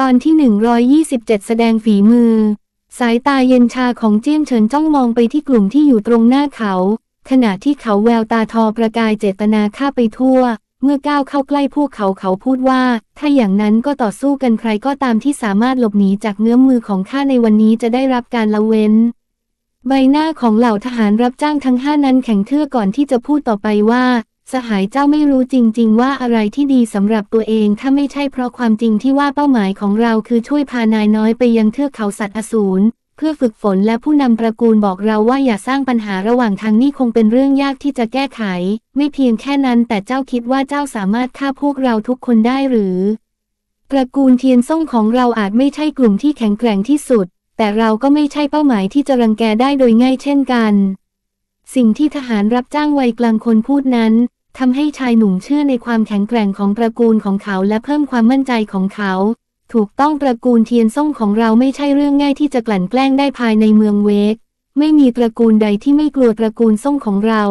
ตอนที่ 127 แสดงฝีมือ สายตาเย็นชาของเจี้ยนเฉินจ้องมองไปที่กลุ่มที่อยู่ตรงหน้าเขา ขณะที่เขาแววตาทอประกายเจตนาฆ่าไปทั่ว เมื่อก้าวเข้าใกล้พวกเขาเขาพูดว่า ถ้าอย่างนั้นก็ต่อสู้กันใครก็ตามที่สามารถหลบหนีจากเงื้อมมือของข้าในวันนี้จะได้รับการละเว้น ใบหน้าของเหล่าทหารรับจ้างทั้งห้านั้นแข็งเทื่อก่อนที่จะพูดต่อไปว่า สหายเจ้าไม่รู้จริง ๆ ว่าอะไรที่ดีสำหรับตัวเองถ้าไม่ใช่เพราะความจริงที่ว่าเป้าหมายของเราคือช่วยพานายน้อยไปยังเทือกเขาสัตว์อสูรเพื่อฝึกฝนและผู้นำตระกูลบอกเราว่าอย่าสร้างปัญหาระหว่างทางนี่คงเป็นเรื่องยากที่จะแก้ไข ไม่เพียงแค่นั้นแต่เจ้าคิดว่าเจ้าสามารถฆ่าพวกเราทุกคนได้หรือ ตระกูลเทียนซ่งของเราอาจไม่ใช่กลุ่มที่แข็งแกร่งที่สุด แต่เราก็ไม่ใช่เป้าหมายที่จะรังแกได้โดยง่ายเช่นกัน สิ่งที่ทหารรับจ้างวัยกลางคนพูดนั้น ทำให้ชายหนุ่มเชื่อในความแข็งแกร่งของตระกูลของเขาและเพิ่มความมั่นใจของเขา ถูกต้องตระกูลเทียนซ่งของเราไม่ใช่เรื่องง่ายที่จะกลั่นแกล้งได้ภายในเมืองเวก ไม่มีตระกูลใดที่ไม่กลัวตระกูลซ่งของเรา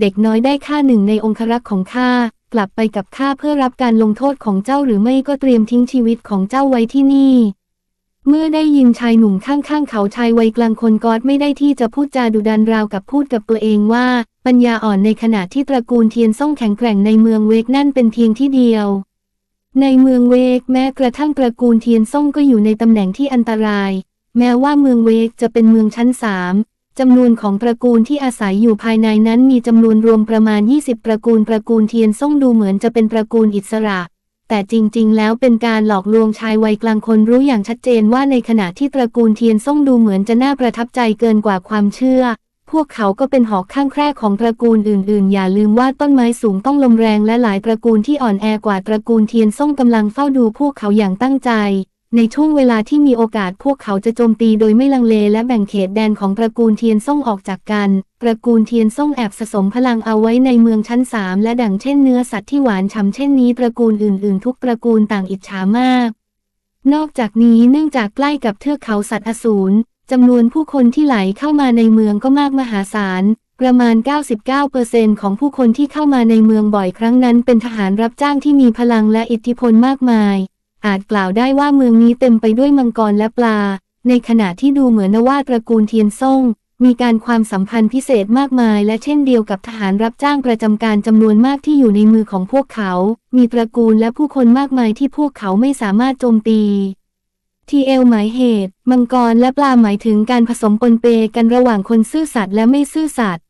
เด็กน้อยได้ค่าหนึ่งในองครักษ์ของข้ากลับไปกับข้าเพื่อรับการลงโทษของเจ้าหรือไม่ก็เตรียมทิ้งชีวิตของเจ้าไว้ที่นี่ เมื่อได้ยินชายหนุ่มข้างๆเขาชายวัยกลางคนกอดไม่ได้ที่จะพูดจาดุดันราวกับพูดกับตัวเองว่า ปัญญาอ่อนในขณะที่ตระกูลเทียนซ่งแข็งแกร่งในเมืองเวกนั่นเป็นเพียงที่เดียว ในเมืองเวกแม้กระทั่งตระกูลเทียนซ่งก็อยู่ในตำแหน่งที่อันตราย แม้ว่าเมืองเวกจะเป็นเมืองชั้นสามจำนวนของตระกูลที่อาศัยอยู่ภายในนั้นมีจำนวนรวมประมาณ 20 ตระกูลตระกูลเทียนซ่งดูเหมือนจะเป็นตระกูลอิสระ แต่จริง ๆ แล้วเป็นการหลอกลวงชายวัยกลางคนรู้อย่างชัดเจนว่าในขณะที่ตระกูลเทียนซ่งดูเหมือนจะน่าประทับใจเกินกว่าความเชื่อ พวกเขาก็เป็นหอกข้างแคร่ของตระกูลอื่น ๆ อย่าลืมว่าต้นไม้สูงต้องลมแรงและหลายตระกูลที่อ่อนแอกว่าตระกูลเทียนซ่งกำลังเฝ้าดูพวกเขาอย่างตั้งใจ ในช่วงเวลาที่มีโอกาสพวกเขาจะโจมตีโดยไม่ลังเลและแบ่งเขตแดนของตระกูลเทียนซ่งออกจากกัน ตระกูลเทียนซ่งแอบสะสมพลังเอาไว้ในเมืองชั้นสามและดังเช่นเนื้อสัตว์ที่หวานฉ่ำเช่นนี้ตระกูลอื่นๆ ทุกตระกูลต่างอิจฉามาก นอกจากนี้เนื่องจากใกล้กับเทือกเขาสัตว์อสูรจำนวนผู้คนที่ไหลเข้ามาในเมืองก็มากมหาศาลประมาณ 99%ของผู้คนที่เข้ามาในเมืองบ่อยครั้งนั้นเป็นทหารรับจ้างที่มีพลังและอิทธิพลมากมาย อาจกล่าวได้ว่าเมืองนี้เต็มไปด้วยมังกรและปลา ในขณะที่ดูเหมือนว่าตระกูลเทียนซ่ง มีการความสัมพันธ์พิเศษมากมาย และเช่นเดียวกับทหารรับจ้างประจำการจำนวนมากที่อยู่ในมือของพวกเขา มีตระกูลและผู้คนมากมายที่พวกเขาไม่สามารถโจมตีทีเอลหมายเหตุ มังกรและปลาหมายถึงการผสมปนเปกันระหว่างคนซื่อสัตย์และไม่ซื่อสัตย์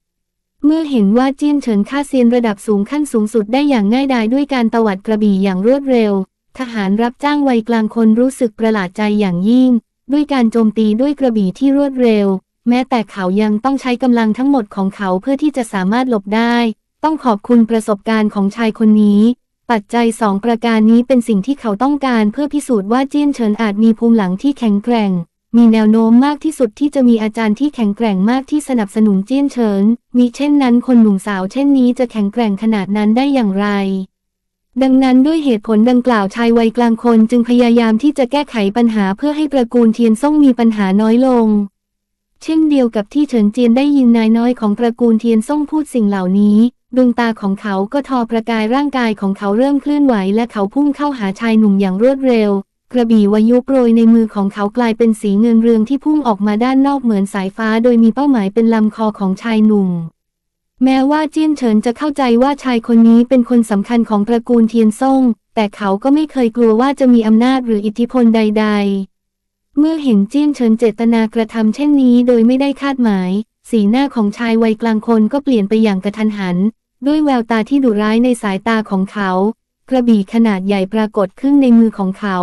เมื่อเห็นว่าจี้นเฉินฆ่าเซียนระดับสูงขั้นสูงสุดได้อย่างง่ายดายด้วยการตวัดกระบี่อย่างรวดเร็ว ทหารรับจ้างวัยกลางคนรู้สึกประหลาดใจอย่างยิ่ง ด้วยการโจมตีด้วยกระบี่ที่รวดเร็ว แม้แต่เขายังต้องใช้กำลังทั้งหมดของเขาเพื่อที่จะสามารถหลบได้ ต้องขอบคุณประสบการณ์ของชายคนนี้ ปัจจัยสองประการนี้เป็นสิ่งที่เขาต้องการเพื่อพิสูจน์ว่าเจี้ยนเฉินอาจมีภูมิหลังที่แข็งแกร่ง มีแนวโน้มมากที่สุดที่จะมีอาจารย์ที่แข็งแกร่งมากที่สนับสนุนเจี้ยนเฉินมีเช่นนั้นคนหนุ่มสาวเช่นนี้จะแข็งแกร่งขนาดนั้นได้อย่างไร ดังนั้นด้วยเหตุผลดังกล่าวชายวัยกลางคนจึงพยายามที่จะแก้ไขปัญหาเพื่อให้ตระกูลเทียนซ่งมีปัญหาน้อยลง เช่นเดียวกับที่เฉินเจียนได้ยินนายน้อยของตระกูลเทียนซ่งพูดสิ่งเหล่านี้ ดวงตาของเขาก็ทอประกายร่างกายของเขาเริ่มเคลื่อนไหวและเขาพุ่งเข้าหาชายหนุ่มอย่างรวดเร็ว กระบี่วายุโปรยในมือของเขากลายเป็นสีเงินเรืองที่พุ่งออกมาด้านนอกเหมือนสายฟ้า โดยมีเป้าหมายเป็นลำคอของชายหนุ่ม แม้ว่าจี้นเฉินจะเข้าใจว่าชายคนนี้เป็นคนสำคัญของตระกูลเทียนซ่ง แต่เขาก็ไม่เคยกลัวว่าจะมีอำนาจหรืออิทธิพลใด ๆ เมื่อเห็นจี้นเฉินเจตนากระทำเช่นนี้โดยไม่ได้คาดหมาย สีหน้าของชายวัยกลางคนก็เปลี่ยนไปอย่างกระทันหัน ด้วยแววตาที่ดุร้ายในสายตาของเขา กระบี่ขนาดใหญ่ปรากฏขึ้นในมือของเขา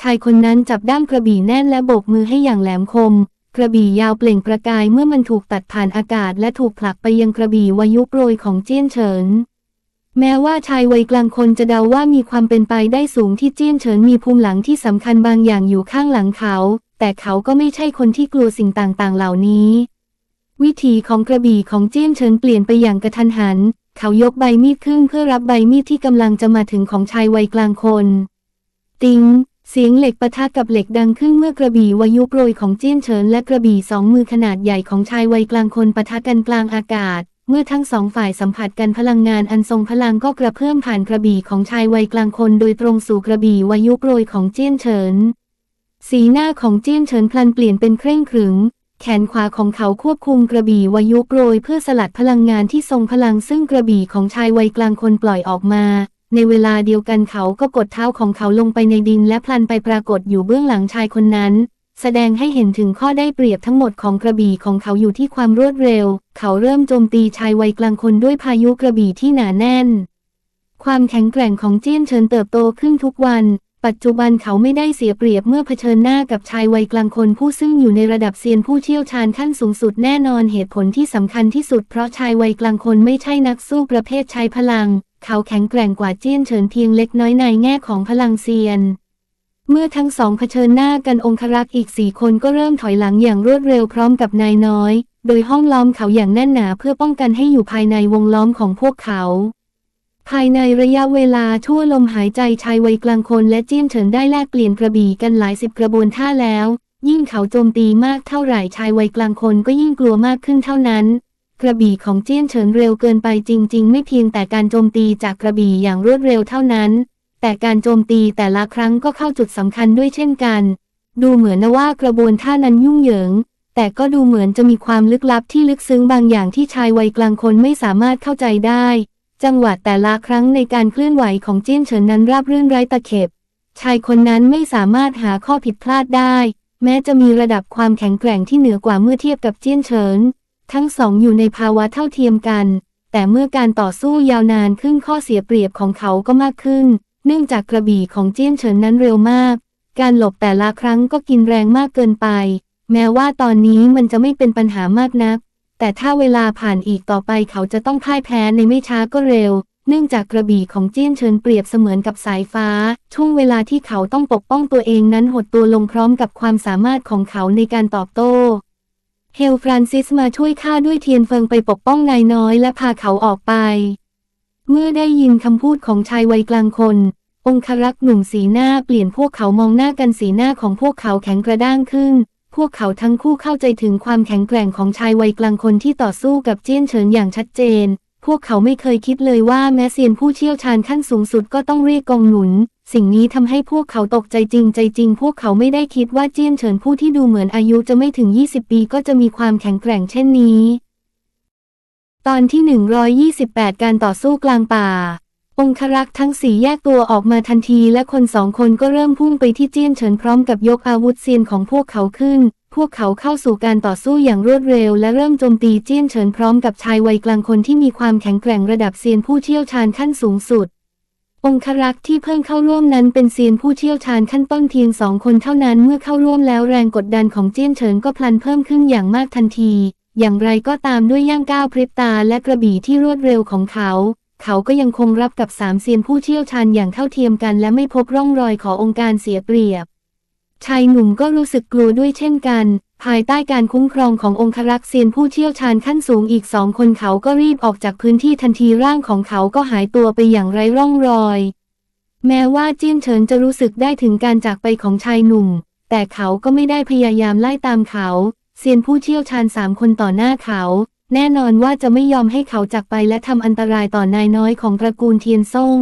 ชายคนนั้นจับด้ามกระบี่แน่นและโบกมือให้อย่างแหลมคม กระบี่ยาวเปล่งประกายเมื่อมันถูกตัดผ่านอากาศและถูกผลักไปยังกระบี่วายุโปรยของเจี้ยนเฉิน แม้ว่าชายวัยกลางคนจะเดาว่ามีความเป็นไปได้สูงที่เจี้ยนเฉินมีภูมิหลังที่สำคัญบางอย่างอยู่ข้างหลังเขา แต่เขาก็ไม่ใช่คนที่กลัวสิ่งต่างๆ เหล่านี้ วิถีของกระบี่ของเจี้ยนเฉินเปลี่ยนไปอย่างกระทันหัน เขายกใบมีดขึ้นเพื่อรับใบมีดที่กำลังจะมาถึงของชายวัยกลางคน ติง เสียงเหล็กปะทะกับเหล็กดังขึ้นเมื่อกระบี่วายุโปรยของเจี้ยนเฉินและกระบี่สองมือขนาดใหญ่ของชายวัยกลางคนปะทะกันกลางอากาศ เมื่อทั้งสองฝ่ายสัมผัสกันพลังงานอันทรงพลังก็กระเพื่อมผ่านกระบี่ของชายวัยกลางคนโดยตรงสู่กระบี่วายุโปรยของเจี้ยนเฉิน สีหน้าของเจี้ยนเฉินพลันเปลี่ยนเป็นเคร่งขรึม แขนขวาของเขาควบคุมกระบี่วายุโปรยเพื่อสลัดพลังงานที่ทรงพลังซึ่งกระบี่ของชายวัยกลางคนปล่อยออกมา ในเวลาเดียวกันเขาก็กดเท้าของเขาลงไปในดินและพลันไปปรากฏอยู่เบื้องหลังชายคนนั้น แสดงให้เห็นถึงข้อได้เปรียบทั้งหมดของกระบี่ของเขาอยู่ที่ความรวดเร็ว เขาเริ่มโจมตีชายวัยกลางคนด้วยพายุกระบี่ที่หนาแน่น ความแข็งแกร่งของเจี้ยนเฉินเติบโตขึ้นทุกวันปัจจุบันเขาไม่ได้เสียเปรียบเมื่อเผชิญหน้ากับชายวัยกลางคนผู้ซึ่งอยู่ในระดับเซียนผู้เชี่ยวชาญขั้นสูงสุดแน่นอนเหตุผลที่สำคัญที่สุดเพราะชายวัยกลางคนไม่ใช่นักสู้ประเภทใช้พลัง เขาแข็งแกร่งกว่าเจี้ยนเฉินเพียงเล็กน้อยในแง่ของพลังเซียน เมื่อทั้งสองเผชิญหน้ากันองครักษ์อีกสี่คนก็เริ่มถอยหลังอย่างรวดเร็วพร้อมกับนายน้อย โดยห้องล้อมเขาอย่างแน่นหนาเพื่อป้องกันให้อยู่ภายในวงล้อมของพวกเขาภายในระยะเวลาชั่วลมหายใจชายวัยกลางคนและเจี้ยนเฉินได้แลกเปลี่ยนกระบี่กันหลายสิบกระบวนท่าแล้ว ยิ่งเขาโจมตีมากเท่าไหร่ชายวัยกลางคนก็ยิ่งกลัวมากขึ้นเท่านั้น กระบี่ของเจี้ยนเฉินเร็วเกินไปจริง ๆ ไม่เพียงแต่การโจมตีจากกระบี่อย่างรวดเร็วเท่านั้น แต่การโจมตีแต่ละครั้งก็เข้าจุดสำคัญด้วยเช่นกัน ดูเหมือนว่ากระบวนท่านั้นยุ่งเหยิง แต่ก็ดูเหมือนจะมีความลึกลับที่ลึกซึ้งบางอย่างที่ชายวัยกลางคนไม่สามารถเข้าใจได้ จังหวะแต่ละครั้งในการเคลื่อนไหวของเจี้ยนเฉินนั้นราบรื่นไร้ตะเข็บ ชายคนนั้นไม่สามารถหาข้อผิดพลาดได้ แม้จะมีระดับความแข็งแกร่งที่เหนือกว่าเมื่อเทียบกับเจี้ยนเฉิน ทั้งสองอยู่ในภาวะเท่าเทียมกัน แต่เมื่อการต่อสู้ยาวนานขึ้นข้อเสียเปรียบของเขาก็มากขึ้น เนื่องจากกระบี่ของเจี้ยนเฉินนั้นเร็วมาก การหลบแต่ละครั้งก็กินแรงมากเกินไป แม้ว่าตอนนี้มันจะไม่เป็นปัญหามากนัก แต่ถ้าเวลาผ่านอีกต่อไปเขาจะต้องพ่ายแพ้ในไม่ช้าก็เร็ว เนื่องจากกระบี่ของเจี้ยนเฉินเปรียบเสมือนกับสายฟ้า ช่วงเวลาที่เขาต้องปกป้องตัวเองนั้นหดตัวลงพร้อมกับความสามารถของเขาในการตอบโต้ เฮลฟรานซิสมาช่วยข้าด้วยเทียนเฟิงไปปกป้องนายน้อยและพาเขาออกไป เมื่อได้ยินคำพูดของชายวัยกลางคน องครักษ์หนุ่มสีหน้าเปลี่ยนพวกเขามองหน้ากันสีหน้าของพวกเขาแข็งกระด้างขึ้น พวกเขาทั้งคู่เข้าใจถึงความแข็งแกร่งของชายวัยกลางคนที่ต่อสู้กับเจี้ยนเฉินอย่างชัดเจน วกเขาไม่เคยคิดเลยว่าแม้เซียนผู้เชี่ยวชาญขั้นสูงสุดก็ต้องเรียกกองหนุน สิ่งนี้ทำให้พวกเขาตกใจจริงใจจริง พวกเขาไม่ได้คิดว่าเจี้ยนเฉินผู้ที่ดูเหมือนอายุจะไม่ถึง 20 ปีก็จะมีความแข็งแกร่งเช่นนี้ ตอนที่ 128 การต่อสู้กลางป่า องครักษ์ทั้งสี่แยกตัวออกมาทันทีและคนสองคนก็เริ่มพุ่งไปที่เจี้ยนเฉินพร้อมกับยกอาวุธเซียนของพวกเขาขึ้น พวกเขาเข้าสู่การต่อสู้อย่างรวดเร็ว และเริ่มโจมตีเจี้ยนเฉินพร้อมกับชายวัยกลางคนที่มีความแข็งแกร่งระดับเซียนผู้เชี่ยวชาญขั้นสูงสุด องครักษ์ที่เพิ่งเข้าร่วมนั้นเป็นเซียนผู้เชี่ยวชาญขั้นต้นเพียงสองคนเท่านั้นเมื่อเข้าร่วมแล้วแรงกดดันของเจี้ยนเฉินก็พลันเพิ่มขึ้นอย่างมากทันที อย่างไรก็ตามด้วยย่างก้าวพริบตาและกระบี่ที่รวดเร็วของเขา เขาก็ยังคงรับกับสามเซียนผู้เชี่ยวชาญอย่างเท่าเทียมกัน และไม่พบร่องรอยขององค์การเสียเปรียบ ชายหนุ่มก็รู้สึกกลัวด้วยเช่นกัน ภายใต้การคุ้มครองขององครักษ์เซียนผู้เชี่ยวชาญขั้นสูงอีกสองคนเขาก็รีบออกจากพื้นที่ทันทีร่างของเขาก็หายตัวไปอย่างไร้ร่องรอย แม้ว่าเจี้ยนเฉินจะรู้สึกได้ถึงการจากไปของชายหนุ่ม แต่เขาก็ไม่ได้พยายามไล่ตามเขาเซียนผู้เชี่ยวชาญสามคนต่อหน้าเขา แน่นอนว่าจะไม่ยอมให้เขาจากไปและทำอันตรายต่อนายน้อยของตระกูลเทียนซ่ง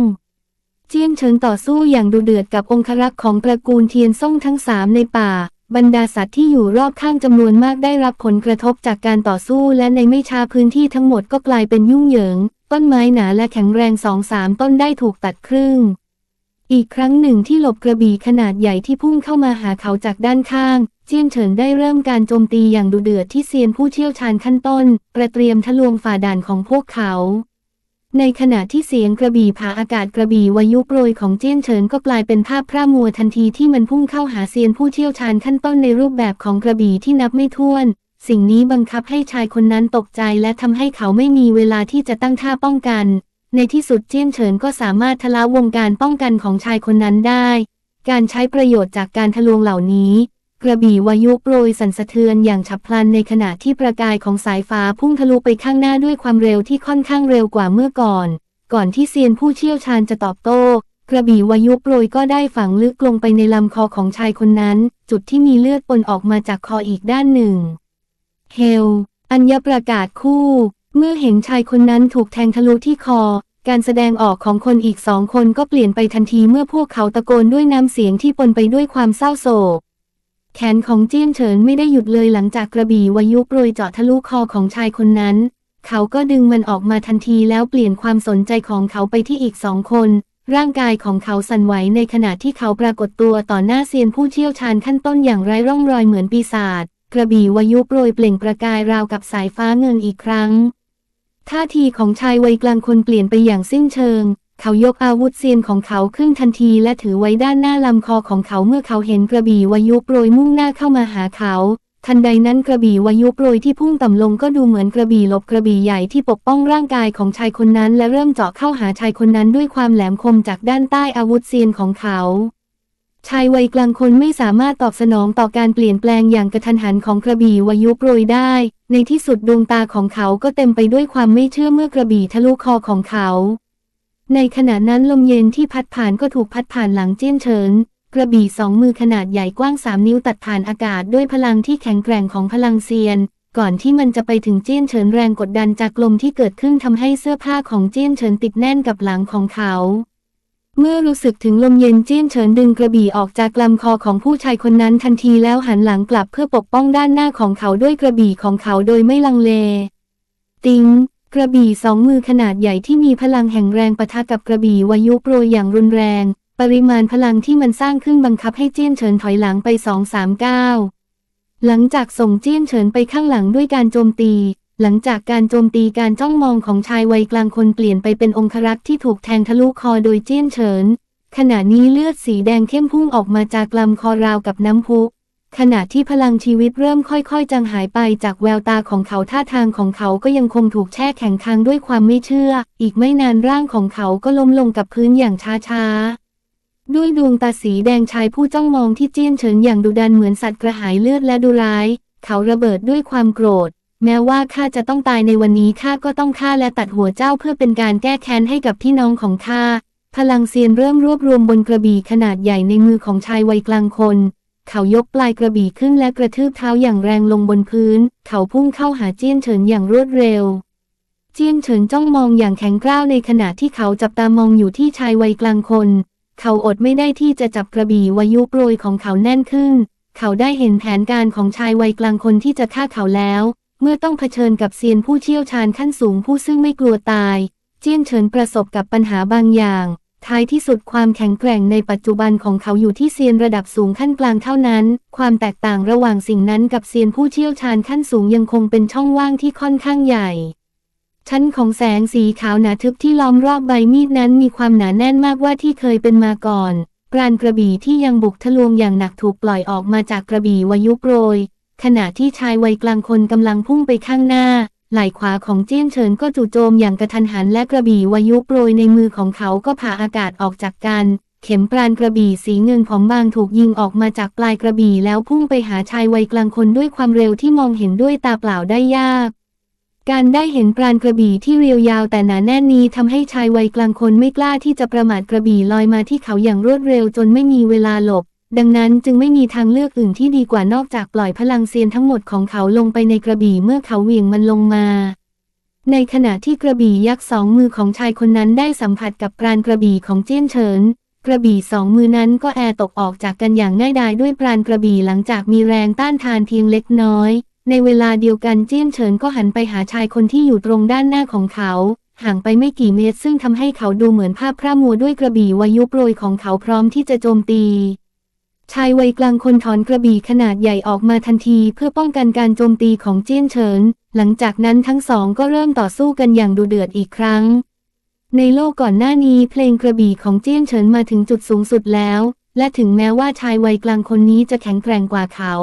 เจี้ยนเฉินต่อสู้อย่างดุเดือดกับองครักษ์ของตระกูลเทียนซ่งทั้งสามในป่า บรรดาสัตว์ที่อยู่รอบข้างจำนวนมากได้รับผลกระทบจากการต่อสู้และในไม่ช้าพื้นที่ทั้งหมดก็กลายเป็นยุ่งเหยิง ต้นไม้หนาและแข็งแรงสองสามต้นได้ถูกตัดครึ่ง อีกครั้งหนึ่งที่หลบกระบี่ขนาดใหญ่ที่พุ่งเข้ามาหาเขาจากด้านข้าง เจี้ยนเฉินได้เริ่มการโจมตีอย่างดุเดือดที่เซียนผู้เชี่ยวชาญขั้นต้น ประเตรียมทะลวงฝ่าด่านของพวกเขา ในขณะที่เสียงกระบี่ผาอากาศกระบี่วายุโปรยของเจี้ยนเฉินก็กลายเป็นภาพพร่ามัวทันทีที่มันพุ่งเข้าหาเซียนผู้เชี่ยวชาญขั้นต้นในรูปแบบของกระบี่ที่นับไม่ถ้วน สิ่งนี้บังคับให้ชายคนนั้นตกใจและทำให้เขาไม่มีเวลาที่จะตั้งท่าป้องกัน ในที่สุดเจี้ยนเฉินก็สามารถทะลาวงการป้องกันของชายคนนั้นได้ การใช้ประโยชน์จากการทะลวงเหล่านี้ กระบี่วายุโปรยสั่นสะเทือนอย่างฉับพลันในขณะที่ประกายของสายฟ้าพุ่งทะลุไปข้างหน้าด้วยความเร็วที่ค่อนข้างเร็วกว่าเมื่อก่อน ก่อนที่เซียนผู้เชี่ยวชาญจะตอบโต้ กระบี่วายุโปรยก็ได้ฝังลึกลงไปในลำคอของชายคนนั้น จุดที่มีเลือดปนออกมาจากคออีกด้านหนึ่ง เฮล อัญญประกาศคู่ เมื่อเห็นชายคนนั้นถูกแทงทะลุที่คอการแสดงออกของคนอีกสองคนก็เปลี่ยนไปทันทีเมื่อพวกเขาตะโกนด้วยน้ำเสียงที่ปนไปด้วยความเศร้าโศก แขนของเจี้ยนเฉินไม่ได้หยุดเลยหลังจากกระบี่วายุโปรยเจาะทะลุคอของชายคนนั้น เขาก็ดึงมันออกมาทันทีแล้วเปลี่ยนความสนใจของเขาไปที่อีกสองคน ร่างกายของเขาสั่นไหวในขณะที่เขาปรากฏตัวต่อหน้าเซียนผู้เชี่ยวชาญขั้นต้นอย่างไร้ร่องรอยเหมือนปีศาจกระบี่วายุโปรยเปล่งประกายราวกับสายฟ้าเงินอีกครั้ง ท่าทีของชายวัยกลางคนเปลี่ยนไปอย่างสิ้นเชิง เขายกอาวุธเซียนของเขาขึ้นทันทีและถือไว้ด้านหน้าลำคอของเขาเมื่อเขาเห็นกระบี่วายุโปรยมุ่งหน้าเข้ามาหาเขา ทันใดนั้นกระบี่วายุโปรยที่พุ่งต่ำลงก็ดูเหมือนกระบี่หลบกระบี่ใหญ่ที่ปกป้องร่างกายของชายคนนั้น และเริ่มเจาะเข้าหาชายคนนั้นด้วยความแหลมคมจากด้านใต้อาวุธเซียนของเขาชายวัยกลางคนไม่สามารถตอบสนองต่อการเปลี่ยนแปลงอย่างกระทันหันของกระบี่วายุโปรยได้ ในที่สุดดวงตาของเขาก็เต็มไปด้วยความไม่เชื่อเมื่อกระบี่ทะลุคอของเขา ในขณะนั้นลมเย็นที่พัดผ่านก็ถูกพัดผ่านหลังเจี้ยนเฉิน กระบี่สองมือขนาดใหญ่กว้างสามนิ้วตัดผ่านอากาศด้วยพลังที่แข็งแกร่งของพลังเซียน ก่อนที่มันจะไปถึงเจี้ยนเฉินแรงกดดันจากลมที่เกิดขึ้นทำให้เสื้อผ้าของเจี้ยนเฉินติดแน่นกับหลังของเขาเมื่อรู้สึกถึงลมเย็นเจี้ยนเฉินดึงกระบี่ออกจากลำคอของผู้ชายคนนั้นทันทีแล้วหันหลังกลับเพื่อปกป้องด้านหน้าของเขาด้วยกระบี่ของเขาโดยไม่ลังเล ติง กระบี่สองมือขนาดใหญ่ที่มีพลังแห่งแรงปะทะกับกระบี่วายุโปรยอย่างรุนแรง ปริมาณพลังที่มันสร้างขึ้นบังคับให้เจี้ยนเฉินถอยหลังไปสองสามก้าวหลังจากส่งเจี้ยนเฉินไปข้างหลังด้วยการโจมตี หลังจากการโจมตีการจ้องมองของชายวัยกลางคนเปลี่ยนไปเป็นองครักษ์ที่ถูกแทงทะลุคอโดยเจี้ยนเฉินขณะนี้เลือดสีแดงเข้มพุ่งออกมาจากลำคอราวกับน้ำพุ ขณะที่พลังชีวิตเริ่มค่อยๆ จางหายไปจากแววตาของเขาท่าทางของเขาก็ยังคงถูกแช่แข็งค้างด้วยความไม่เชื่อ อีกไม่นานร่างของเขาก็ล้มลงกับพื้นอย่างช้าๆ ด้วยดวงตาสีแดงชายผู้จ้องมองที่เจี้ยนเฉินอย่างดุดันเหมือนสัตว์กระหายเลือดและดุร้าย เขาระเบิดด้วยความโกรธ แม้ว่าข้าจะต้องตายในวันนี้ข้าก็ต้องฆ่าและตัดหัวเจ้าเพื่อเป็นการแก้แค้นให้กับพี่น้องของข้าพลังเซียนเริ่มรวบรวมบนกระบี่ขนาดใหญ่ในมือของชายวัยกลางคน เขายกปลายกระบี่ขึ้นและกระทืบเท้าอย่างแรงลงบนพื้น เขาพุ่งเข้าหาเจี้ยนเฉินอย่างรวดเร็ว เจี้ยนเฉินจ้องมองอย่างแข็งกร้าวในขณะที่เขาจับตามองอยู่ที่ชายวัยกลางคน เขาอดไม่ได้ที่จะจับกระบี่วายุโปรยของเขาแน่นขึ้น เขาได้เห็นแผนการของชายวัยกลางคนที่จะฆ่าเขาแล้ว เมื่อต้องเผชิญกับเซียนผู้เชี่ยวชาญขั้นสูงผู้ซึ่งไม่กลัวตาย เจี้ยนเฉินประสบกับปัญหาบางอย่าง ท้ายที่สุดความแข็งแกร่งในปัจจุบันของเขาอยู่ที่เซียนระดับสูงขั้นกลางเท่านั้น ความแตกต่างระหว่างสิ่งนั้นกับเซียนผู้เชี่ยวชาญขั้นสูงยังคงเป็นช่องว่างที่ค่อนข้างใหญ่ ชั้นของแสงสีขาวหนาทึบที่ล้อมรอบใบมีดนั้นมีความหนาแน่นมากว่าที่เคยเป็นมาก่อนปราณกระบี่ที่ยังบุกทะลวงอย่างหนักถูกปล่อยออกมาจากกระบี่วายุโปรยขณะที่ชายวัยกลางคนกำลังพุ่งไปข้างหน้า ไหล่ขวาของเจี้ยนเฉินก็จู่โจมอย่างกระทันหันและกระบี่วายุโปรยในมือของเขาก็ผ่าอากาศออกจากกัน เข็มปราณกระบี่สีเงินผอมบางถูกยิงออกมาจากปลายกระบี่แล้วพุ่งไปหาชายวัยกลางคนด้วยความเร็วที่มองเห็นด้วยตาเปล่าได้ยาก การได้เห็นปราณกระบี่ที่เรียวยาวแต่หนาแน่นนี้ทำให้ชายวัยกลางคนไม่กล้าที่จะประมาทกระบี่ลอยมาที่เขาอย่างรวดเร็วจนไม่มีเวลาหลบ ดังนั้นจึงไม่มีทางเลือกอื่นที่ดีกว่านอกจากปล่อยพลังเซียนทั้งหมดของเขาลงไปในกระบี่เมื่อเขาเหวี่ยงมันลงมา ในขณะที่กระบี่ยักษ์สองมือของชายคนนั้นได้สัมผัสกับปราณกระบี่ของเจี้ยนเฉิน กระบี่สองมือนั้นก็แอตกออกจากกันอย่างง่ายดายด้วยปราณกระบี่หลังจากมีแรงต้านทานเพียงเล็กน้อย ในเวลาเดียวกันเจี้ยนเฉินก็หันไปหาชายคนที่อยู่ตรงด้านหน้าของเขาห่างไปไม่กี่เมตรซึ่งทำให้เขาดูเหมือนภาพพระมัวด้วยกระบี่วายุโปรยของเขาพร้อมที่จะโจมตี ชายวัยกลางคนถอนกระบี่ขนาดใหญ่ออกมาทันทีเพื่อป้องกันการโจมตีของเจี้ยนเฉิน หลังจากนั้นทั้งสองก็เริ่มต่อสู้กันอย่างดุเดือดอีกครั้ง ในโลกก่อนหน้านี้เพลงกระบี่ของเจี้ยนเฉินมาถึงจุดสูงสุดแล้ว และถึงแม้ว่าชายวัยกลางคนนี้จะแข็งแกร่งกว่าเขา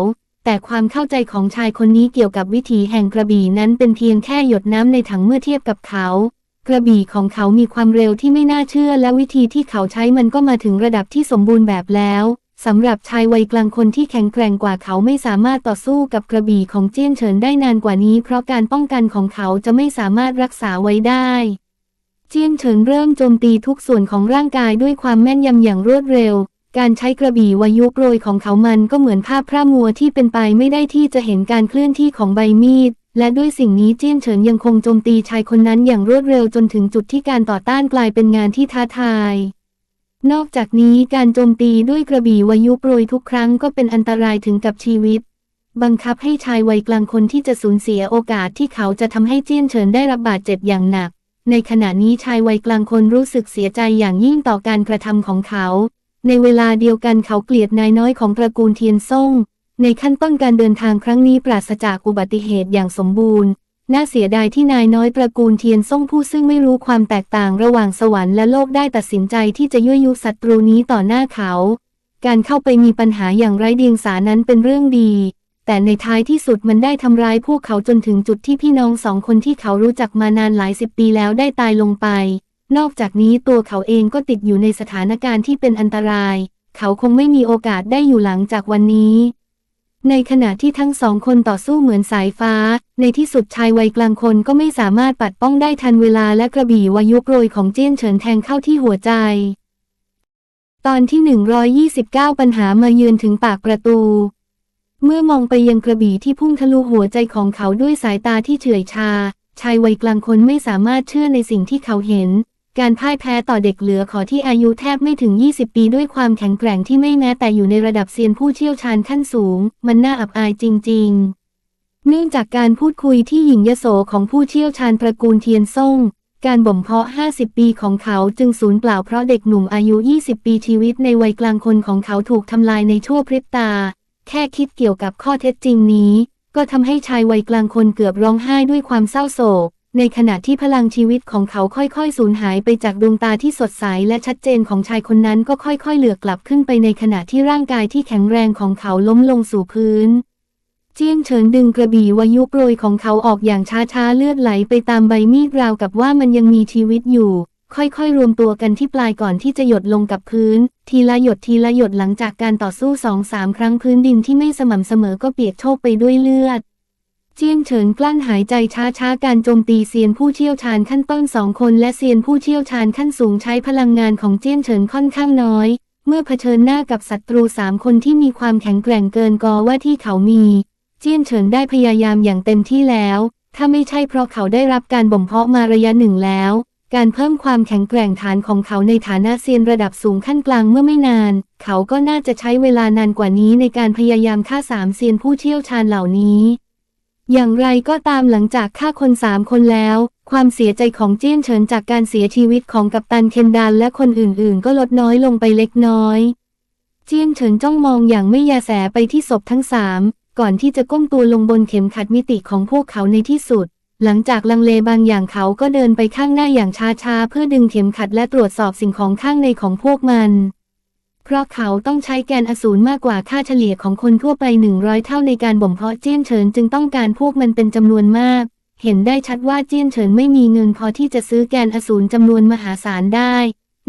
แต่ความเข้าใจของชายคนนี้เกี่ยวกับวิถีแห่งกระบี่นั้นเป็นเพียงแค่หยดน้ำในถังเมื่อเทียบกับเขากระบี่ของเขามีความเร็วที่ไม่น่าเชื่อและวิธีที่เขาใช้มันก็มาถึงระดับที่สมบูรณ์แบบแล้ว สำหรับชายวัยกลางคนที่แข็งแกร่งกว่าเขาไม่สามารถต่อสู้กับกระบี่ของเจี้ยนเฉินได้นานกว่านี้ เพราะการป้องกันของเขาจะไม่สามารถรักษาไว้ได้ เจี้ยนเฉินเริ่มโจมตีทุกส่วนของร่างกายด้วยความแม่นยำอย่างรวดเร็ว การใช้กระบี่วายุโปรยของเขามันก็เหมือนภาพพระมัวที่เป็นไปไม่ได้ที่จะเห็นการเคลื่อนที่ของใบมีด และด้วยสิ่งนี้เจี้ยนเฉินยังคงโจมตีชายคนนั้นอย่างรวดเร็วจนถึงจุดที่การต่อต้านกลายเป็นงานที่ท้าทาย นอกจากนี้การโจมตีด้วยกระบี่วายุโปรยทุกครั้งก็เป็นอันตรายถึงกับชีวิต บังคับให้ชายวัยกลางคนที่จะสูญเสียโอกาสที่เขาจะทำให้เจี้ยนเฉินได้รับบาดเจ็บอย่างหนัก ในขณะนี้ชายวัยกลางคนรู้สึกเสียใจอย่างยิ่งต่อการกระทำของเขา ในเวลาเดียวกันเขาเกลียดนายน้อยของตระกูลเทียนซ่ง ในขั้นต้นการเดินทางครั้งนี้ปราศจากอุบัติเหตุอย่างสมบูรณ์ น่าเสียดายที่นายน้อยตระกูลเทียนซ่งผู้ซึ่งไม่รู้ความแตกต่างระหว่างสวรรค์และโลกได้ตัดสินใจที่จะยั่วยุศัตรูนี้ต่อหน้าเขา การเข้าไปมีปัญหาอย่างไร้เดียงสานั้นเป็นเรื่องดี แต่ในท้ายที่สุดมันได้ทำร้ายพวกเขาจนถึงจุดที่พี่น้องสองคนที่เขารู้จักมานานหลายสิบปีแล้วได้ตายลงไป นอกจากนี้ตัวเขาเองก็ติดอยู่ในสถานการณ์ที่เป็นอันตราย เขาคงไม่มีโอกาสได้อยู่หลังจากวันนี้ ในขณะที่ทั้งสองคนต่อสู้เหมือนสายฟ้า ในที่สุดชายวัยกลางคนก็ไม่สามารถปัดป้องได้ทันเวลาและกระบี่วายุโปรยของเจี้ยนเฉินแทงเข้าที่หัวใจ ตอนที่ 129 ปัญหามาเยือนถึงปากประตู เมื่อมองไปยังกระบี่ที่พุ่งทะลุหัวใจของเขาด้วยสายตาที่เฉื่อยชา ชายวัยกลางคนไม่สามารถเชื่อในสิ่งที่เขาเห็น การพ่ายแพ้ต่อเด็กเหลือขอที่อายุแทบไม่ถึง 20 ปีด้วยความแข็งแกร่งที่ไม่แม้แต่อยู่ในระดับเซียนผู้เชี่ยวชาญขั้นสูง มันน่าอับอายจริง ๆ เนื่องจากการพูดคุยที่หญิงยโสของผู้เชี่ยวชาญตระกูลเทียนซ่ง การบ่มเพาะ 50 ปีของเขาจึงสูญเปล่าเพราะเด็กหนุ่มอายุ 20 ปีชีวิตในวัยกลางคนของเขาถูกทำลายในชั่วพริบตา แค่คิดเกี่ยวกับข้อเท็จจริงนี้ ก็ทำให้ชายวัยกลางคนเกือบร้องไห้ด้วยความเศร้าโศก ในขณะที่พลังชีวิตของเขาค่อยๆ สูญหายไปจากดวงตาที่สดใสและชัดเจนของชายคนนั้นก็ค่อยๆ เหลือกลับขึ้นไปในขณะที่ร่างกายที่แข็งแรงของเขาล้มลงสู่พื้น เจียงเฉินดึงกระบี่วายุโปรยของเขาออกอย่างช้าๆ เลือดไหลไปตามใบมีดราวกับว่ามันยังมีชีวิตอยู่ ค่อยๆ รวมตัวกันที่ปลายก่อนที่จะหยดลงกับพื้น ทีละหยดทีละหยดหลังจากการต่อสู้สองสามครั้งพื้นดินที่ไม่สม่ำเสมอก็เปียกโชกไปด้วยเลือด เจียงเฉินกลั้นหายใจช้าๆ การโจมตีเซียนผู้เชี่ยวชาญขั้นต้นสองคนและเซียนผู้เชี่ยวชาญขั้นสูงใช้พลังงานของเจียงเฉินค่อนข้างน้อย เมื่อเผชิญหน้ากับศัตรูสามคนที่มีความแข็งแกร่งเกินกอว่าที่เขามี เจี้ยนเฉินได้พยายามอย่างเต็มที่แล้ว ถ้าไม่ใช่เพราะเขาได้รับการบ่มเพาะมาระยะหนึ่งแล้ว การเพิ่มความแข็งแกร่งฐานของเขาในฐานะเซียนระดับสูงขั้นกลางเมื่อไม่นาน เขาก็น่าจะใช้เวลานานกว่านี้ในการพยายามฆ่าสามเซียนผู้เชี่ยวชาญเหล่านี้ อย่างไรก็ตามหลังจากฆ่าคนสามคนแล้ว ความเสียใจของเจี้ยนเฉินจากการเสียชีวิตของกัปตันเคนดานและคนอื่นๆ ก็ลดน้อยลงไปเล็กน้อย เจี้ยนเฉินจ้องมองอย่างไม่ยาแสไปที่ศพทั้งสามก่อนที่จะก้มตัวลงบนเข็มขัดมิติของพวกเขาในที่สุด หลังจากลังเลบางอย่างเขาก็เดินไปข้างหน้าอย่างช้าๆเพื่อดึงเข็มขัดและตรวจสอบสิ่งของข้างในของพวกมัน เพราะเขาต้องใช้แกนอสูรมากกว่าค่าเฉลี่ยของคนทั่วไป 100 เท่าในการบ่มเพาะเจี้ยนเฉินจึงต้องการพวกมันเป็นจำนวนมาก เห็นได้ชัดว่าเจี้ยนเฉินไม่มีเงินพอที่จะซื้อแกนอสูรจำนวนมหาศาลได้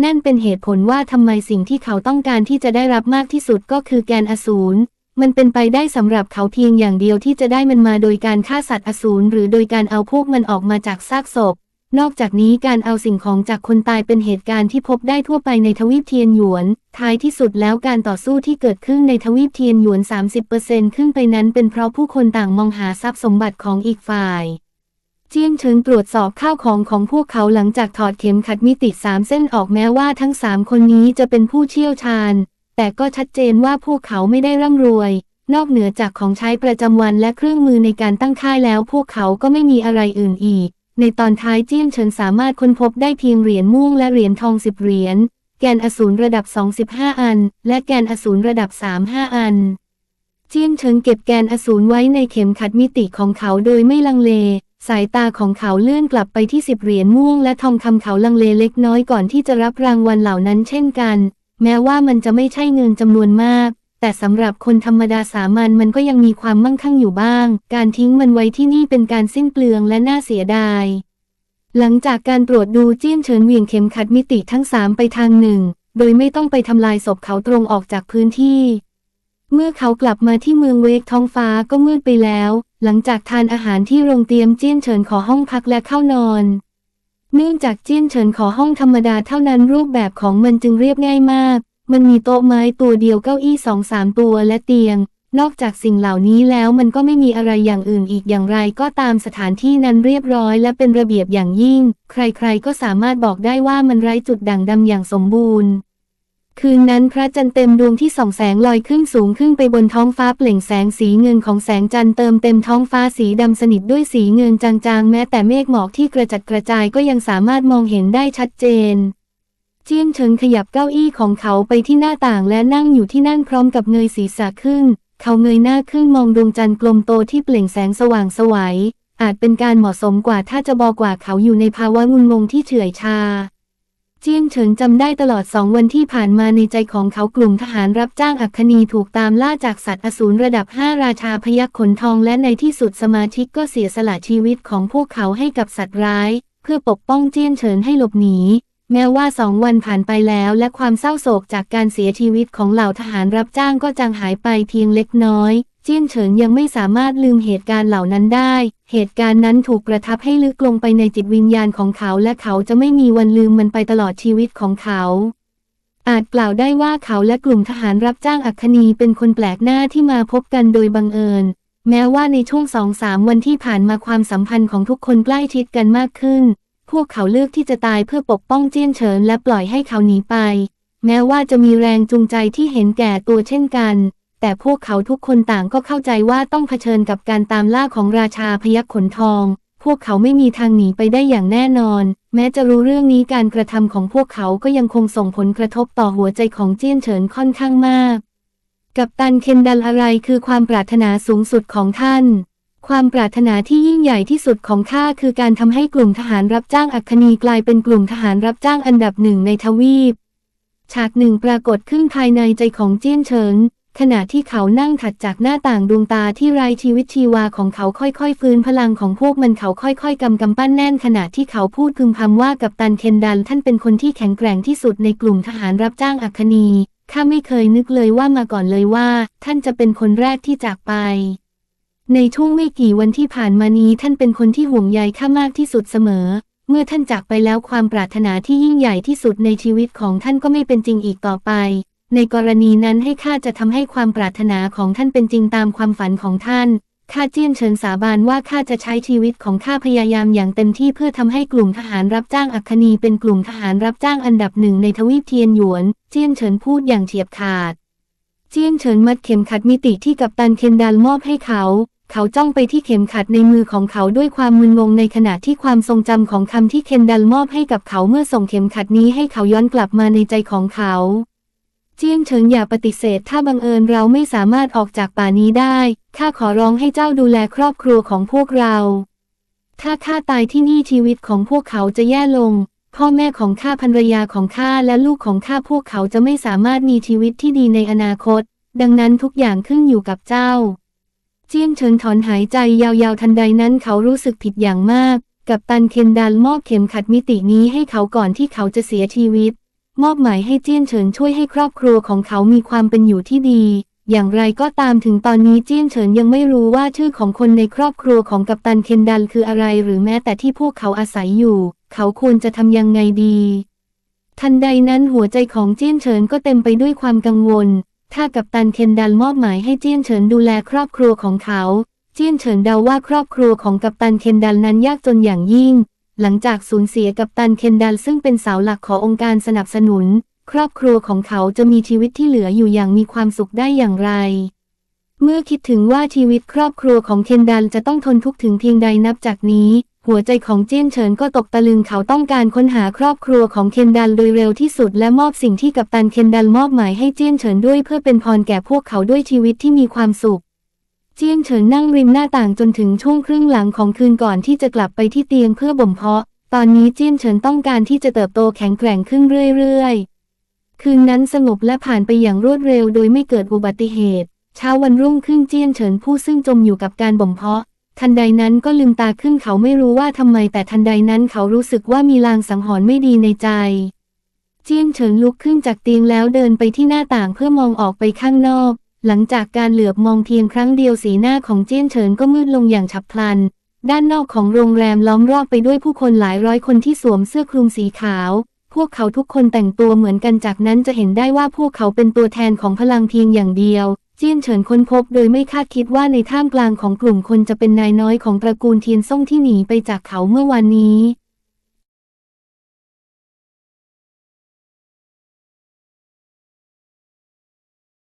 นั่นเป็นเหตุผลว่าทำไมสิ่งที่เขาต้องการที่จะได้รับมากที่สุดก็คือแกนอสูรมันเป็นไปได้สำหรับเขาเพียงอย่างเดียวที่จะได้มันมาโดยการฆ่าสัตว์อสูรหรือโดยการเอาพวกมันออกมาจากซากศพ นอกจากนี้การเอาสิ่งของจากคนตายเป็นเหตุการณ์ที่พบได้ทั่วไปในทวีปเทียนหยวน ท้ายที่สุดแล้วการต่อสู้ที่เกิดขึ้นในทวีปเทียนหยวน 30%ขึ้นไปนั้นเป็นเพราะผู้คนต่างมองหาทรัพย์สมบัติของอีกฝ่ายเจียงเฉิงตรวจสอบข้าวของของพวกเขาหลังจากถอดเข็มขัดมิติสามเส้นออกแม้ว่าทั้งสามคนนี้จะเป็นผู้เชี่ยวชาญ แต่ก็ชัดเจนว่าพวกเขาไม่ได้ร่ำรวย นอกเหนือจากของใช้ประจำวันและเครื่องมือในการตั้งค่ายแล้ว พวกเขาก็ไม่มีอะไรอื่นอีก ในตอนท้ายเจี้ยนเฉินสามารถค้นพบได้เพียงเหรียญม่วงและเหรียญทองสิบเหรียญ แกนอสูรระดับ 25 อัน และแกนอสูรระดับ 35 อัน เจี้ยนเฉิงเก็บแกนอสูรไว้ในเข็มขัดมิติของเขาโดยไม่ลังเล สายตาของเขาเลื่อนกลับไปที่สิบเหรียญม่วงและทองคำเขาลังเลเล็กน้อยก่อนที่จะรับรางวัลเหล่านั้นเช่นกัน แม้ว่ามันจะไม่ใช่เงินจำนวนมาก แต่สำหรับคนธรรมดาสามัญมันก็ยังมีความมั่งคั่งอยู่บ้าง การทิ้งมันไว้ที่นี่เป็นการสิ้นเปลืองและน่าเสียดาย หลังจากการตรวจดูเจี้ยนเฉินเหวี่ยงเข็มขัดมิติทั้งสามไปทางหนึ่ง โดยไม่ต้องไปทำลายศพเขาตรงออกจากพื้นที่ เมื่อเขากลับมาที่เมืองเวกท้องฟ้าก็มืดไปแล้ว หลังจากทานอาหารที่โรงเตรียมเจี้ยนเฉินขอห้องพักและเข้านอนเนื่องจากเจี้ยนเฉินขอห้องธรรมดาเท่านั้นรูปแบบของมันจึงเรียบง่ายมาก มันมีโต๊ะไม้ตัวเดียวเก้าอี้สองสามตัวและเตียง นอกจากสิ่งเหล่านี้แล้วมันก็ไม่มีอะไรอย่างอื่นอีกอย่างไรก็ตามสถานที่นั้นเรียบร้อยและเป็นระเบียบอย่างยิ่ง ใครๆก็สามารถบอกได้ว่ามันไร้จุดด่างดำอย่างสมบูรณ์คืนนั้นพระจันทร์เต็มดวงที่ส่องแสงลอยขึ้นสูงขึ้นไปบนท้องฟ้าเปล่งแสงสีเงินของแสงจันทร์เติมเต็มท้องฟ้าสีดำสนิทด้วยสีเงินจางๆ แม้แต่เมฆหมอกที่กระจัดกระจายก็ยังสามารถมองเห็นได้ชัดเจน เจียงเฉิงขยับเก้าอี้ของเขาไปที่หน้าต่างและนั่งอยู่ที่นั่นพร้อมกับเงยศีรษะขึ้น เขาเงยหน้าขึ้นมองดวงจันทร์กลมโตที่เปล่งแสงสว่างไสวัย อาจเป็นการเหมาะสมกว่าถ้าจะบอกว่าเขาอยู่ในภาวะงุนงงที่เฉื่อยชา เจียงเฉินจำได้ตลอดสองวันที่ผ่านมาในใจของเขากลุ่มทหารรับจ้างอัคคณีถูกตามล่าจากสัตว์อสูรระดับห้าราชาพยัคฆ์ขนทองและในที่สุดสมาชิกก็เสียสละชีวิตของพวกเขาให้กับสัตว์ร้าย เพื่อปกป้องเจียงเฉินให้หลบหนี แม้ว่าสองวันผ่านไปแล้วและความเศร้าโศกจากการเสียชีวิตของเหล่าทหารรับจ้างก็จางหายไปเพียงเล็กน้อย เจี้ยนเฉินยังไม่สามารถลืมเหตุการณ์เหล่านั้นได้ เหตุการณ์นั้นถูกประทับให้ลึกลงไปในจิตวิญญาณของเขาและเขาจะไม่มีวันลืมมันไปตลอดชีวิตของเขา อาจกล่าวได้ว่าเขาและกลุ่มทหารรับจ้างอัคคีเป็นคนแปลกหน้าที่มาพบกันโดยบังเอิญ แม้ว่าในช่วงสองสามวันที่ผ่านมาความสัมพันธ์ของทุกคนใกล้ชิดกันมากขึ้น วกเขาเลือกที่จะตายเพื่อปกป้องเจี้ยนเฉินและปล่อยให้เขาหนีไป แม้ว่าจะมีแรงจูงใจที่เห็นแก่ตัวเช่นกัน แต่พวกเขาทุกคนต่างก็เข้าใจว่าต้องเผชิญกับการตามล่าของราชาพยัคฆ์ขนทอง พวกเขาไม่มีทางหนีไปได้อย่างแน่นอน แม้จะรู้เรื่องนี้การกระทำของพวกเขาก็ยังคงส่งผลกระทบต่อหัวใจของเจี้ยนเฉินค่อนข้างมาก กับตันเคนดัลอะไรคือความปรารถนาสูงสุดของท่าน ความปรารถนาที่ยิ่งใหญ่ที่สุดของข้าคือการทำให้กลุ่มทหารรับจ้างอัคคีกลายเป็นกลุ่มทหารรับจ้างอันดับหนึ่งในทวีป ฉากหนึ่งปรากฏขึ้นภายในใจของเจี้ยนเฉิน ขณะที่เขานั่งถัดจากหน้าต่างดวงตาที่ไร้ชีวิตชีวาของเขาค่อยๆ ฟื้นพลังของพวกมันเขาค่อยๆกำกำปั้นแน่นขณะที่เขาพูดพึมพำว่ากับตันเคนดันท่านเป็นคนที่แข็งแกร่งที่สุดในกลุ่มทหารรับจ้างอัคคีข้าไม่เคยนึกเลยว่ามาก่อนเลยว่า ท่านจะเป็นคนแรกที่จากไป ในช่วงไม่กี่วันที่ผ่านมานี้ท่านเป็นคนที่ห่วงใยข้ามากที่สุดเสมอ เมื่อท่านจากไปแล้วความปรารถนาที่ยิ่งใหญ่ที่สุดในชีวิตของท่านก็ไม่เป็นจริงอีกต่อไป ในกรณีนั้นให้ข้าจะทำให้ความปรารถนาของท่านเป็นจริงตามความฝันของท่านข้าเจี้ยนเฉินสาบานว่าข้าจะใช้ชีวิตของข้าพยายามอย่างเต็มที่เพื่อทำให้กลุ่มทหารรับจ้างอัคคีเป็นกลุ่มทหารรับจ้างอันดับหนึ่งในทวีปเทียนหยวน เจี้ยนเฉินพูดอย่างเฉียบขาด เจี้ยนเฉินมัดเข็มขัดมิติที่กัปตันเคนดันมอบให้เขา เขาจ้องไปที่เข็มขัดในมือของเขาด้วยความมึนงงในขณะที่ความทรงจำของคำที่เคนดันมอบให้กับเขาเมื่อส่งเข็มขัดนี้ให้เขาย้อนกลับมาในใจของเขา เจียงเฉิงอย่าปฏิเสธ ถ้าบังเอิญเราไม่สามารถออกจากป่านี้ได้ ข้าขอร้องให้เจ้าดูแลครอบครัวของพวกเรา ถ้าข้าตายที่นี่ชีวิตของพวกเขาจะแย่ลง พ่อแม่ของข้าภรรยาของข้าและลูกของข้าพวกเขาจะไม่สามารถมีชีวิตที่ดีในอนาคต ดังนั้นทุกอย่างขึ้นอยู่กับเจ้า จี้ยงเฉินถอนหายใจยาวๆทันใดนั้นเขารู้สึกผิดอย่างมาก กับตันเคนดันมอบเข็มขัดมิตินี้ให้เขาก่อนที่เขาจะเสียชีวิต มอบหมายให้เจี้ยนเฉินช่วยให้ครอบครัวของเขามีความเป็นอยู่ที่ดี อย่างไรก็ตามถึงตอนนี้เจี้ยนเฉินยังไม่รู้ว่าชื่อของคนในครอบครัวของกัปตันเคนดันคืออะไร หรือแม้แต่ที่พวกเขาอาศัยอยู่ เขาควรจะทำยังไงดี ทันใดนั้นหัวใจของเจี้ยนเฉินก็เต็มไปด้วยความกังวล ถ้ากัปตันเคนดันมอบหมายให้เจี้ยนเฉินดูแลครอบครัวของเขา เจี้ยนเฉินเดาว่าครอบครัวของกัปตันเคนดันนั้นยากจนอย่างยิ่ง หลังจากสูญเสียกัปตันเคนดันซึ่งเป็นเสาหลักขององค์การสนับสนุน ครอบครัวของเขาจะมีชีวิตที่เหลืออยู่อย่างมีความสุขได้อย่างไร เมื่อคิดถึงว่าชีวิตครอบครัวของเคนดันจะต้องทนทุกข์ถึงเพียงใดนับจากนี้ หัวใจของเจี้ยนเฉินก็ตกตะลึงเขาต้องการค้นหาครอบครัวของเคนดันโดยเร็วที่สุดและมอบสิ่งที่กัปตันเคนดันมอบหมายให้เจี้ยนเฉินด้วยเพื่อเป็นพรแก่พวกเขาด้วยชีวิตที่มีความสุข เจี้ยนเฉินนั่งริมหน้าต่างจนถึงช่วงครึ่งหลังของคืนก่อนที่จะกลับไปที่เตียงเพื่อบ่มเพาะ ตอนนี้เจี้ยนเฉินต้องการที่จะเติบโตแข็งแกร่งขึ้นเรื่อยๆ คืนนั้นสงบและผ่านไปอย่างรวดเร็ว โดยไม่เกิดอุบัติเหตุ เช้าวันรุ่งขึ้นเจี้ยนเฉินผู้ซึ่งจมอยู่กับการบ่มเพาะ ทันใดนั้นก็ลืมตาขึ้นเขาไม่รู้ว่าทำไมแต่ทันใดนั้นเขารู้สึกว่ามีลางสังหรณ์ไม่ดีในใจ เจียนเฉินลุกขึ้นจากเตียงแล้วเดินไปที่หน้าต่างเพื่อมองออกไปข้างนอก หลังจากการเหลือบมองเพียงครั้งเดียวสีหน้าของเจียนเฉินก็มืดลงอย่างฉับพลัน ด้านนอกของโรงแรมล้อมรอบไปด้วยผู้คนหลายร้อยคนที่สวมเสื้อคลุมสีขาว พวกเขาทุกคนแต่งตัวเหมือนกันจากนั้นจะเห็นได้ว่าพวกเขาเป็นตัวแทนของพลังเพียงอย่างเดียว เจี้ยนเฉินค้นพบโดยไม่คาดคิดว่าในท่ามกลางของกลุ่มคนจะเป็นนายน้อยของตระกูลเทียนซ่งที่หนีไปจากเขาเมื่อวานนี้